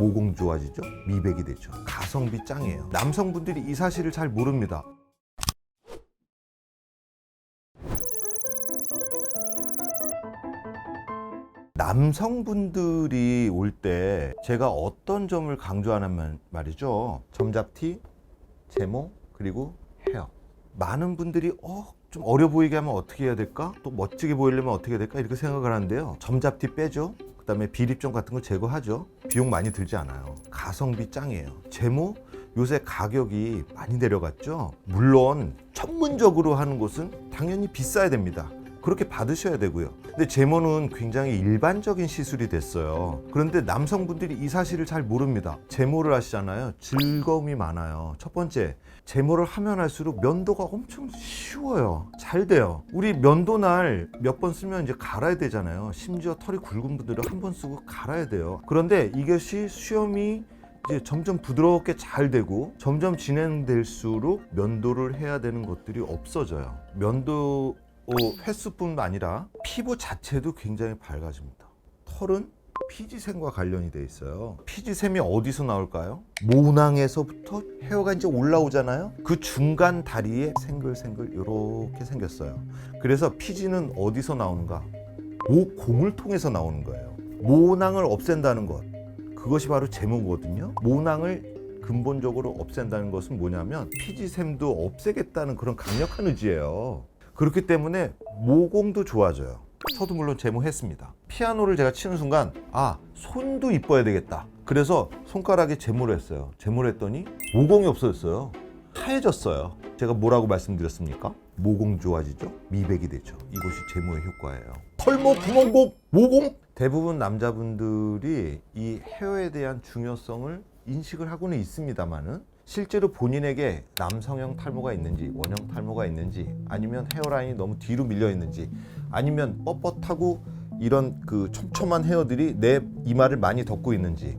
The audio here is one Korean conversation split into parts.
모공 좋아지죠? 미백이 되죠. 가성비 짱이에요. 남성분들이 이 사실을 잘 모릅니다. 남성분들이 올 때 제가 어떤 점을 강조하냐면 말이죠. 점잡티, 제모, 그리고 헤어. 많은 분들이 어, 좀 어려 보이게 하면 어떻게 해야 될까? 또 멋지게 보이려면 어떻게 해야 될까? 이렇게 생각을 하는데요. 점잡티 빼죠. 그다음에 비립점 같은 거 제거하죠. 비용 많이 들지 않아요. 가성비 짱이에요. 제모 요새 가격이 많이 내려갔죠. 물론 전문적으로 하는 곳은 당연히 비싸야 됩니다. 그렇게 받으셔야 되고요. 근데 제모는 굉장히 일반적인 시술이 됐어요. 그런데 남성분들이 이 사실을 잘 모릅니다. 제모를 하시잖아요. 즐거움이 많아요. 첫 번째, 제모를 하면 할수록 면도가 엄청 쉬워요. 잘 돼요. 우리 면도날 몇 번 쓰면 이제 갈아야 되잖아요. 심지어 털이 굵은 분들은 한 번 쓰고 갈아야 돼요. 그런데 이것이 수염이 이제 점점 부드럽게 잘 되고 점점 진행될수록 면도를 해야 되는 것들이 없어져요. 면도 어, 횟수뿐 아니라 피부 자체도 굉장히 밝아집니다. 털은 피지샘과 관련이 돼 있어요. 피지샘이 어디서 나올까요? 모낭에서부터 헤어가 이제 올라오잖아요. 그 중간 다리에 생글생글 이렇게 생겼어요. 그래서 피지는 어디서 나오는가? 모공을 통해서 나오는 거예요. 모낭을 없앤다는 것. 그것이 바로 제모거든요. 모낭을 근본적으로 없앤다는 것은 뭐냐면 피지샘도 없애겠다는 그런 강력한 의지예요. 그렇기 때문에 모공도 좋아져요. 저도 물론 제모했습니다. 피아노를 제가 치는 순간 아 손도 이뻐야 되겠다. 그래서 손가락에 제모를 했어요. 제모를 했더니 모공이 없어졌어요. 하얘졌어요. 제가 뭐라고 말씀드렸습니까? 모공 좋아지죠? 미백이 되죠. 이것이 제모의 효과예요. 털모, 구멍공, 모공. 대부분 남자분들이 이 헤어에 대한 중요성을 인식을 하고는 있습니다만은 실제로 본인에게 남성형 탈모가 있는지 원형 탈모가 있는지 아니면 헤어라인이 너무 뒤로 밀려 있는지 아니면 뻣뻣하고 이런 그 촘촘한 헤어들이 내 이마를 많이 덮고 있는지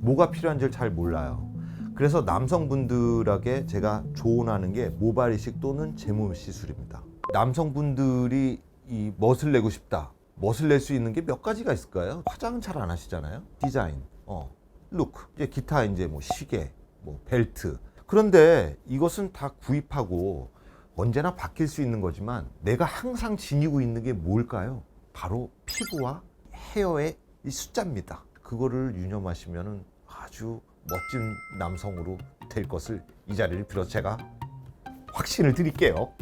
뭐가 필요한지를 잘 몰라요. 그래서 남성분들에게 제가 조언하는 게 모발 이식 또는 제모 시술입니다. 남성분들이 이 멋을 내고 싶다. 멋을 낼 수 있는 게 몇 가지가 있을까요? 화장은 잘 안 하시잖아요. 디자인, 어, 룩, 이제 기타 이제 뭐 시계, 뭐 벨트. 그런데 이것은 다 구입하고 언제나 바뀔 수 있는 거지만 내가 항상 지니고 있는 게 뭘까요? 바로 피부와 헤어의 이 숫자입니다. 그거를 유념하시면은 아주 멋진 남성으로 될 것을 이 자리를 빌어 제가 확신을 드릴게요.